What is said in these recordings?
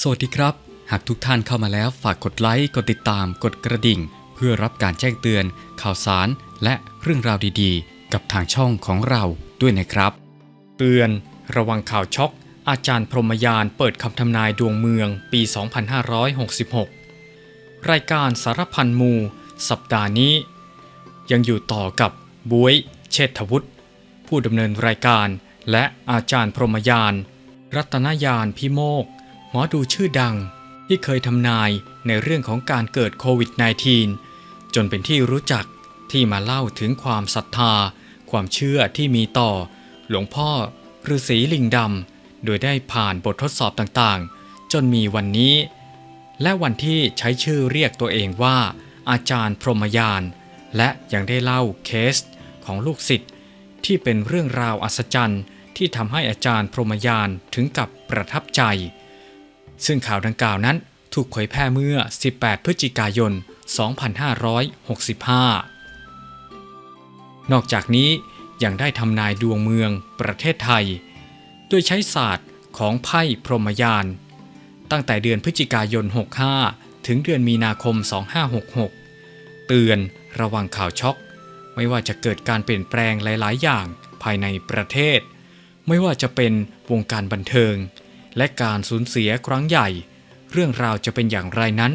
สวัสดีครับ หากทุกท่านเข้ามาแล้วฝากกดไลค์ กดติดตาม กดกระดิ่ง เพื่อรับการแจ้งเตือน ข่าวสาร และเรื่องราวดีๆ กับทางช่องของเราด้วยนะครับ เตือนระวังข่าวช็อก อาจารย์พรหมยานเปิดคำทำนายดวงเมืองปี 2566 รายการสารพันมู สัปดาห์นี้ ยังอยู่ต่อกับบวยเชษฐวุฒิผู้ดำเนินรายการและอาจารย์พรหมยาน รัตนยานพิโมก มอดูชื่อดัง ที่เคยทำนายในเรื่องของการเกิดโควิด -19 จนเป็นที่รู้จักที่มาเล่าถึงความศรัทธา ความเชื่อที่มีต่อ หลวงพ่อฤาษีลิงดำโดยได้ผ่านบททดสอบต่างๆ จนมีวันนี้ และวันที่ใช้ชื่อเรียกตัวเองว่า อาจารย์พรหมยาน และยังได้เล่าเคสของลูกศิษย์ที่เป็นเรื่องราวอัศจรรย์ที่ทำให้อาจารย์พรหมยานถึงกับประทับใจ ซึ่งข่าวดังกล่าวนั้นถูกเผยแพร่เมื่อ 18 พฤศจิกายน 2565 นอกจากนี้ยังได้ทำนายดวงเมืองประเทศไทย โดยใช้ศาสตร์ของไพ่พรหมยาน ตั้งแต่เดือนพฤศจิกายน 65 ถึงเดือนมีนาคม 2566 เตือนระวังข่าวช็อก ไม่ว่าจะเกิดการเปลี่ยนแปลงหลาย ๆ อย่างภายในประเทศ ไม่ว่าจะเป็นวงการบันเทิง และการสูญเสียครั้งใหญ่ เรื่องราวจะเป็นอย่างไรนั้น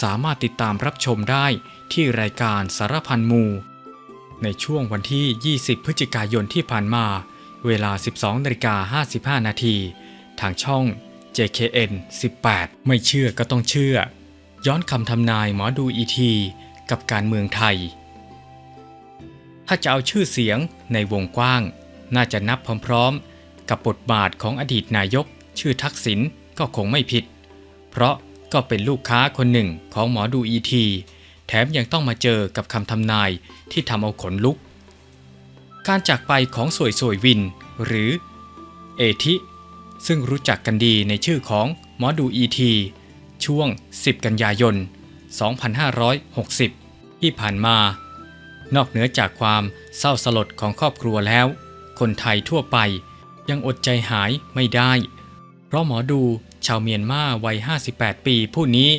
สามารถติดตามรับชมได้ที่รายการสารพันมู ในช่วงวันที่ 20 พฤศจิกายนที่ผ่านมา เวลา 12นาฬิกา55 นาที ทางช่อง JKN 18 ไม่เชื่อก็ต้องเชื่อ ย้อนคำทำนายหมอดูอีที กับการเมืองไทย ถ้าจะเอาชื่อเสียงในวงกว้าง น่าจะนับพร้อมๆ กับบทบาทของอดีตนายก ชื่อทักษิณก็คงไม่ผิด เพราะก็เป็นลูกค้าคนหนึ่งของหมอดูอีที แถมยังต้องมาเจอกับคำทำนายที่ทำเอาขนลุก การจากไปของสวยสวยวิน หรือเอทิ ซึ่งรู้จักกันดีในชื่อของหมอดูอีทีช่วง 10 กันยายน 2560 ที่ผ่านมา นอกเหนือจากความเศร้าสลดของครอบครัวแล้ว คนไทยทั่วไปยังอดใจหายไม่ได้ เพราะหมอดูชาวเมียนมาวัย 58 ปีผู้นี้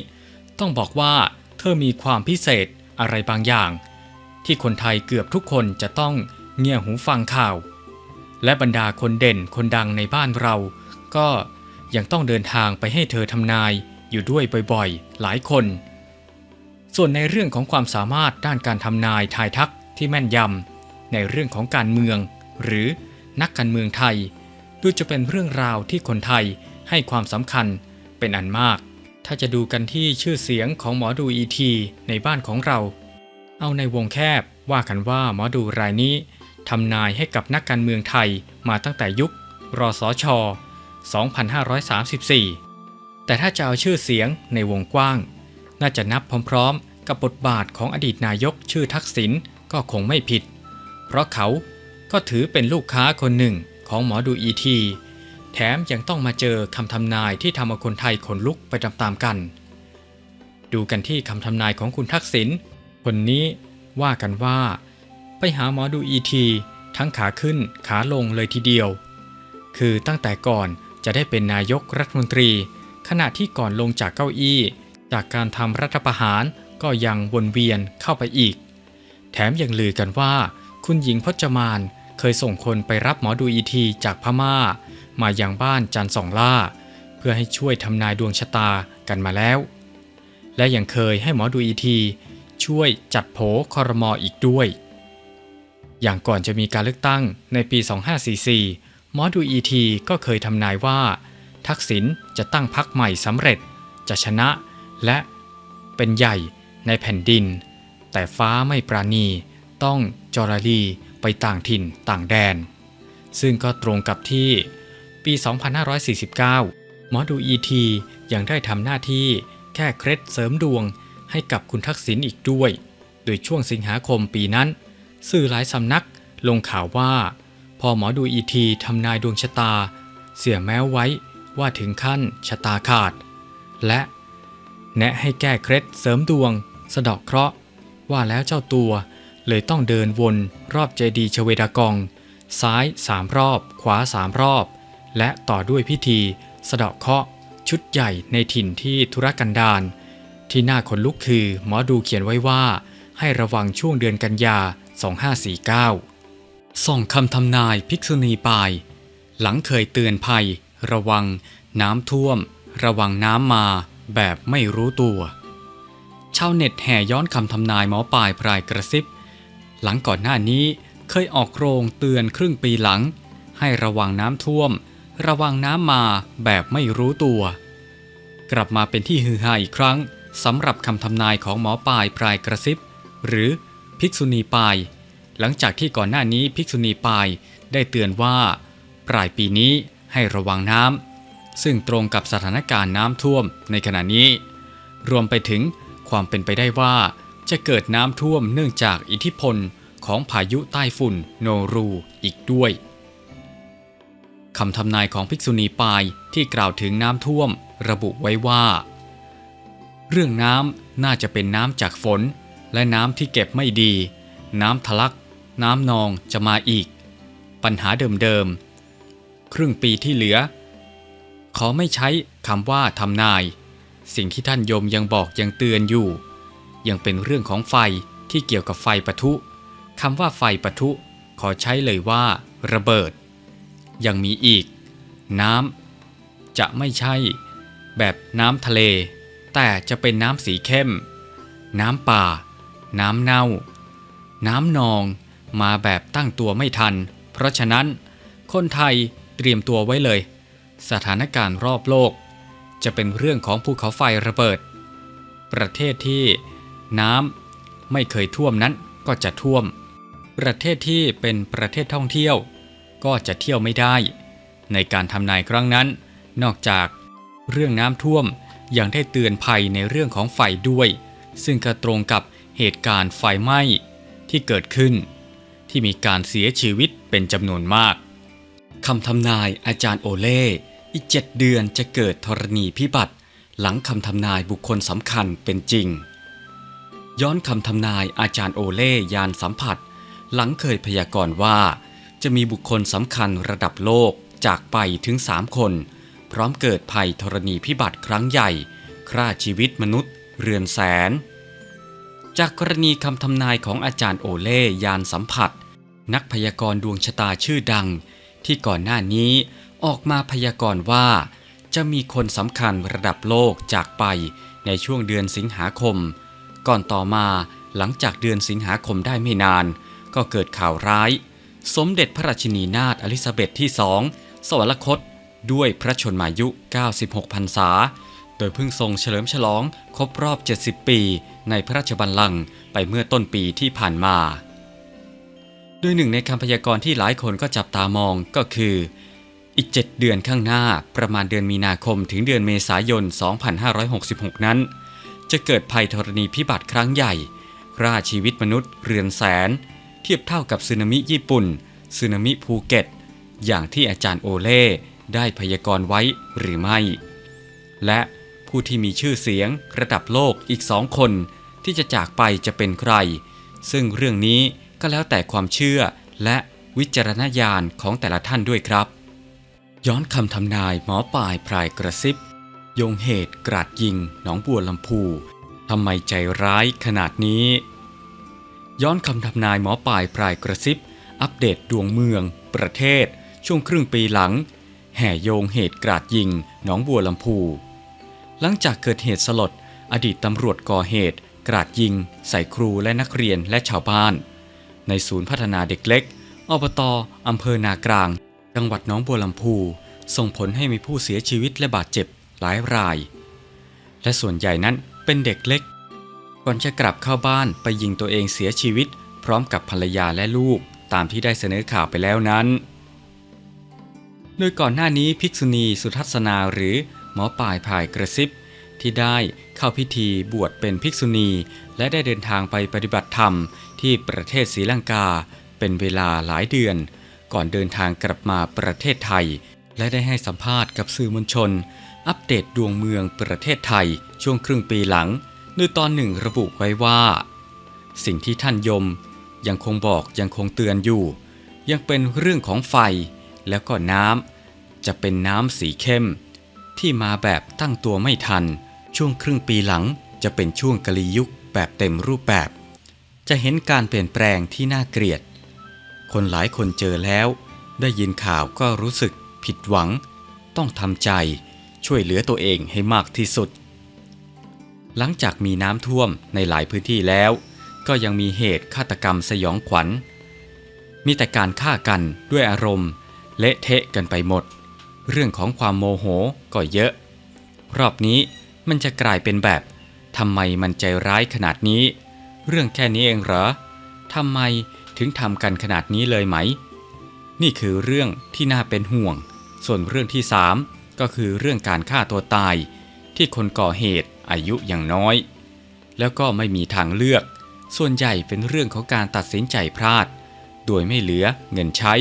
ต้องบอกว่าเธอมีความพิเศษอะไรบางอย่าง ที่คนไทยเกือบทุกคนจะต้องเงี่ยหูฟังข่าว และบรรดาคนเด่นคนดังในบ้านเรา ก็ยังต้องเดินทางไปให้เธอทำนายอยู่ด้วยบ่อยๆ หลายคน ส่วนในเรื่องของความสามารถด้านการทำนายทายทักที่แม่นยำในเรื่องของการเมือง หรือนักการเมืองไทย ดูจะเป็นเรื่องราวที่คนไทยให้ความสำคัญเป็นอันมาก ถ้าจะดูกันที่ชื่อเสียงของหมอดูอีทีในบ้านของเรา เอาในวงแคบว่ากันว่าหมอดูรายนี้ทำนายให้กับนักการเมืองไทยมาตั้งแต่ยุค รสช 2534 แต่ถ้าจะเอาชื่อเสียงในวงกว้าง น่าจะนับพร้อมๆ กับบทบาทของอดีตนายกชื่อทักษิณก็คงไม่ผิด เพราะเขาก็ถือเป็นลูกค้าคนหนึ่ง ของหมอดูอีที แถมยังต้องมาเจอคำทำนายที่ทำเอาคนไทยขนลุกไปตามๆกัน ดูกันที่คำทำนายของคุณทักษิณคนนี้ว่ากันว่า ไปหาหมอดูอีที ทั้งขาขึ้นขาลงเลยทีเดียว คือตั้งแต่ก่อนจะได้เป็นนายกรัฐมนตรี ขณะที่ก่อนลงจากเก้าอี้ จากการทำรัฐประหารก็ยังวนเวียนเข้าไปอีก แถมยังลือกันว่า คุณหญิงพจมาน เคยส่งคนไปรับหมอดูอีทีจากพม่า มายังบ้านจันสองล่า เพื่อให้ช่วยทำนายดวงชะตากันมาแล้ว และยังเคยให้หมอดูอีทีช่วยจัดโผคอรมออีกด้วย อย่างก่อนจะมีการเลือกตั้งในปี 2544 หมอดูอีทีก็เคยทำนายว่า ทักษิณจะตั้งพรรคใหม่สำเร็จ จะชนะและเป็นใหญ่ในแผ่นดิน แต่ฟ้าไม่ปราณี ต้องจรลี ไปต่างถิ่นต่างแดน ซึ่งก็ตรงกับที่ปี 2549 หมอดูอีทียังได้ทำหน้าที่แค่เคล็ดเสริมดวงให้กับคุณทักษิณอีกด้วย โดยช่วงสิงหาคมปีนั้น สื่อหลายสำนักลงข่าวว่า พอหมอดูอีทีทำนายดวงชะตา เสียแม้ไว้ว่าถึงขั้นชะตาขาด และแนะให้แก้เคล็ดเสริมดวง สะเดาะเคราะห์ว่าแล้วเจ้าตัว เลยต้องเดินวนรอบเจดีย์ชเวดากอง ซ้ายสามรอบ ขวาสามรอบ และต่อด้วยพิธีสะเดาะเคราะห์ชุดใหญ่ในถิ่นที่ธุรกันดารที่น่าขนลุกคือหมอดูเขียนไว้ว่า ให้ระวังช่วงเดือนกันยา 2549ส่องคำทำนายภิกษุณีปาย หลังเคยเตือนภัย ระวัง น้ำท่วม ระวังน้ำมาแบบไม่รู้ตัว ชาวเน็ตแห่ย้อนคำทำนายหมอปลายพรายกระซิบ หลังก่อนหน้านี้เคยออกโรงเตือนครึ่งปีหลัง ให้ระวังน้ำท่วม ระวังน้ำมาแบบไม่รู้ตัว กลับมาเป็นที่ฮือฮาอีกครั้งสำหรับคำทำนายของหมอปลายพรายกระซิบ หรือภิกษุณีปาย หลังจากที่ก่อนหน้านี้ภิกษุณีปายได้เตือนว่า ปลายปีนี้ให้ระวังน้ำซึ่งตรงกับสถานการณ์น้ำท่วมในขณะนี้ รวมไปถึงความเป็นไปได้ว่า จะเกิดน้ำท่วมเนื่องจากอิทธิพลของพายุใต้ฝุ่นโนรูอีกด้วยคำทำนายของภิกษุณีปายที่กล่าวถึงน้ำท่วมระบุไว้ว่า เรื่องน้ำน่าจะเป็นน้ำจากฝน และน้ำที่เก็บไม่ดี น้ำทะลัก น้ำนองจะมาอีก ปัญหาเดิมๆ ครึ่งปีที่เหลือ ขอไม่ใช้คำว่าทำนาย สิ่งที่ท่านโยมยังบอกยังเตือนอยู่ ยังเป็นเรื่องของไฟที่เกี่ยวกับไฟปะทุคำว่าไฟปะทุขอใช้เลยว่า ระเบิด ยังมีอีก น้ำจะไม่ใช่ แบบน้ำทะเล แต่จะเป็นน้ำสีเข้ม น้ำป่า น้ำเน่า น้ำนองมาแบบตั้งตัวไม่ทัน เพราะฉะนั้น คนไทยเตรียมตัวไว้เลย สถานการณ์รอบโลก จะเป็นเรื่องของภูเขาไฟระเบิด ประเทศที่ น้ำไม่เคยท่วมนั้นก็จะท่วม ประเทศที่เป็นประเทศท่องเที่ยว ก็จะเที่ยวไม่ได้ ในการทำนายครั้งนั้น นอกจากเรื่องน้ำท่วมยังได้เตือนภัยในเรื่องของไฟด้วย ซึ่งก็ตรงกับเหตุการณ์ไฟไหม้ที่เกิดขึ้น ที่มีการเสียชีวิตเป็นจำนวนมากคำทำนายอาจารย์โอเล่อีกเจ็ดเดือนจะเกิดธรณีพิบัติ หลังคำทำนายบุคคลสำคัญเป็นจริง ย้อนคำทำนายอาจารย์โอเล่ยานสัมผัส หลังเคยพยากรณ์ว่า จะมีบุคคลสำคัญระดับโลกจากไปถึงสามคน พร้อมเกิดภัยธรณีพิบัติครั้งใหญ่ฆ่าชีวิตมนุษย์ เรือนแสน จากกรณีคำทำนายของอาจารย์โอเล่ยานสัมผัส นักพยากรณ์ดวงชะตาชื่อดัง ที่ก่อนหน้านี้ออกมาพยากรณ์ว่า จะมีคนสำคัญระดับโลกจากไปในช่วงเดือนสิงหาคม ก่อนต่อมาหลังจากเดือนสิงหาคมได้ไม่นาน ก็เกิดข่าวร้าย สมเด็จพระราชินีนาถอลิซาเบธที่สองสวรรคต ด้วยพระชนมายุ 96พรรษา โดยเพิ่งทรงเฉลิมฉลองครบรอบ 70 ปีในพระราชบัลลังก์ไปเมื่อต้นปีที่ผ่านมาโดยหนึ่งในคำพยากรณ์ที่หลายคนก็จับตามองก็คือ อีก 7 เดือนข้างหน้าประมาณเดือนมีนาคมถึงเดือนเมษายน 2566 นั้น จะเกิดภัยธรณีพิบัติครั้งใหญ่ฆ่าชีวิตมนุษย์เรือนแสน เทียบเท่ากับสึนามิญี่ปุ่นสึนามิภูเก็ต อย่างที่อาจารย์โอเล่ได้พยากรณ์ไว้หรือไม่ และผู้ที่มีชื่อเสียงระดับโลกอีกสองคนที่จะจากไปจะเป็นใคร ซึ่งเรื่องนี้ก็แล้วแต่ความเชื่อและวิจารณญาณของแต่ละท่านด้วยครับ ย้อนคำทำนายหมอปลายพรายกระซิบ ยงเหตุกราดยิงหนองบัวลำพูทำไมใจร้ายขนาดนี้ ย้อนคำทำนายหมอปลายพรายกระซิบ อัปเดตดวงเมือง ประเทศ ช่วงครึ่งปีหลัง แห่โยงเหตุกราดยิงหนองบัวลำพู หลังจากเกิดเหตุสลด อดีตตำรวจก่อเหตุ กราดยิง ใส่ครูและนักเรียนและชาวบ้าน ในศูนย์พัฒนาเด็กเล็กอบตอำเภอนากลาง จังหวัดหนองบัวลำพู ส่งผลให้มีผู้เสียชีวิตและบาดเจ็บ หลายราย และส่วนใหญ่นั้นเป็นเด็กเล็ก ก่อนจะกลับเข้าบ้านไปยิงตัวเองเสียชีวิต พร้อมกับภรรยาและลูกตามที่ได้เสนอข่าวไปแล้วนั้น โดยก่อนหน้านี้ภิกษุณีสุทัศนาหรือหมอป่ายพายกระซิบ ที่ได้เข้าพิธีบวชเป็นภิกษุณี และได้เดินทางไปปฏิบัติธรรมที่ประเทศศรีลังกา เป็นเวลาหลายเดือน ก่อนเดินทางกลับมาประเทศไทย และได้ให้สัมภาษณ์กับสื่อมวลชน อัปเดตดวงเมืองประเทศไทยช่วงครึ่งปีหลังโดยตอนหนึ่งระบุไว้ว่า สิ่งที่ท่านยมยังคงบอกยังคงเตือนอยู่ ยังเป็นเรื่องของไฟแล้วก็น้ำจะเป็นน้ำสีเข้ม ที่มาแบบตั้งตัวไม่ทัน ช่วงครึ่งปีหลังจะเป็นช่วงกะลียุคแบบเต็มรูปแบบ จะเห็นการเปลี่ยนแปลงที่น่าเกลียด คนหลายคนเจอแล้ว ได้ยินข่าวก็รู้สึกผิดหวัง ต้องทำใจ ช่วยเหลือตัวเองให้มากที่สุด หลังจากมีน้ำท่วมในหลายพื้นที่แล้ว ก็ยังมีเหตุฆาตกรรมสยองขวัญ มีแต่การฆ่ากันด้วยอารมณ์ เละเทะกันไปหมด เรื่องของความโมโหก็เยอะ รอบนี้มันจะกลายเป็นแบบทำไมมันใจร้ายขนาดนี้ เรื่องแค่นี้เองเหรอทำไมถึงทำกันขนาดนี้เลยไหม นี่คือเรื่องที่น่าเป็นห่วง ส่วนเรื่องที่3 ก็คือเรื่องการฆ่าตัวตายที่คนก่อเหตุอายุยังน้อย แล้วก็ไม่มีทางเลือก ส่วนใหญ่เป็นเรื่องของการตัดสินใจพลาด โดยไม่เหลือเงินใช้